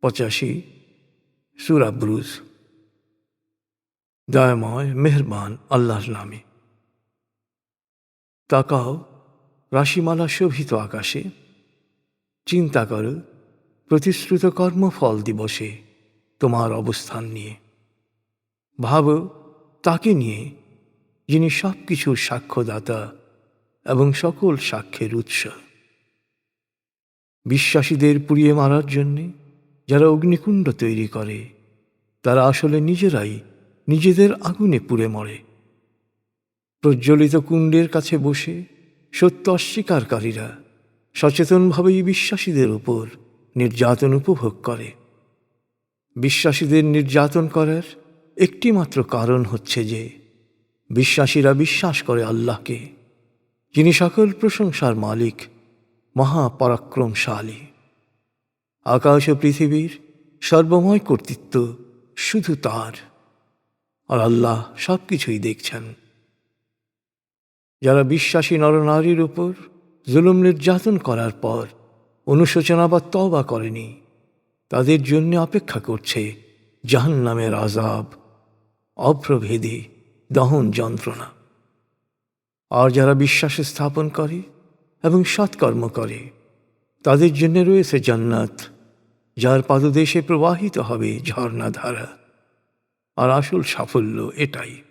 পঁচাশি, সুরা ব্রুজ। দয়াময়, মেহরবান আল্লাহর নামে। তাকাও, রাশিমালা শোভিত আকাশে। চিন্তা কর, প্রতিশ্রুত কর্মফল দিবসে তোমার অবস্থান নিয়ে। ভাবো, তাকে নিয়ে, যিনি সব কিছুর সাক্ষ্যদাতা এবং সকল সাক্ষ্যের উৎস। বিশ্বাসীদের পুড়িয়ে মারার জন্যে যারা অগ্নিকুণ্ড তৈরি করে, তারা আসলে নিজেরাই নিজেদের আগুনে পুড়ে মরে। প্রজ্বলিত কুণ্ডের কাছে বসে সত্য অস্বীকারীরা সচেতনভাবেই বিশ্বাসীদের উপর নির্যাতন উপভোগ করে। বিশ্বাসীদের নির্যাতন করার একটিমাত্র কারণ হচ্ছে যে, বিশ্বাসীরা বিশ্বাস করে আল্লাহকে, যিনি সকল প্রশংসার মালিক, মহাপরাক্রমশালী। আকাশ ও পৃথিবীর সর্বময় কর্তৃত্ব শুধু তার। আর আল্লাহ সব কিছুই দেখছেন। যারা বিশ্বাসী নরনারীর উপর জুলুম নির্যাতন করার পর অনুশোচনা বা তবা করেনি, তাদের জন্য অপেক্ষা করছে জাহান নামের আজাব অপ্রভেদী দহন যন্ত্রণা। আর যারা বিশ্বাস স্থাপন করে এবং সৎকর্ম করে, তাদের জন্য রয়েছে জান্নাত। যার পাদদেশে প্রবাহিত হবে ঝর্ণাধারা। আর আসল সাফল্য এটাই।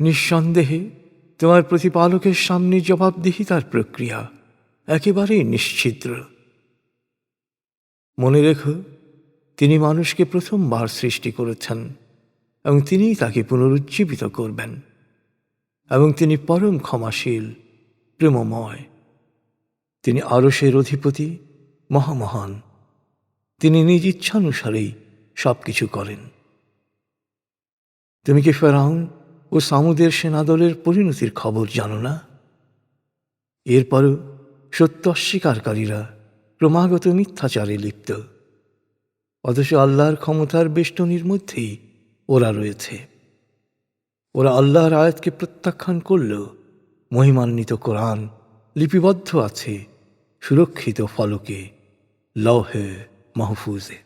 নিঃসন্দেহে, তোমার প্রতিপালকের সামনে জবাবদিহিতার প্রক্রিয়া একেবারেই নিশ্ছিদ্র মনে রেখো, তিনি মানুষকে প্রথমবার সৃষ্টি করেছেন এবং তিনিই তাকে পুনরুজ্জীবিত করবেন এবং তিনি পরম ক্ষমাশীল, প্রেমময়। তিনি আরসের অধিপতি, মহামহান। তিনি নিজ ইচ্ছানুসারেই সব কিছু করেন। তুমি কি ফেরাউন ও সামুদের সেনাদলের পরিণতির খবর জানো না? এরপরও সত্য অস্বীকারীরা ক্রমাগত মিথ্যাচারে লিপ্ত। অথচ আল্লাহর ক্ষমতার বেষ্টনীর মধ্যেই ওরা রয়েছে। ওরা আল্লাহর আয়াতকে প্রত্যাখ্যান করলেও মহিমান্বিত কোরআন লিপিবদ্ধ আছে সুরক্ষিত ফলকে লহে। মাহফুজে।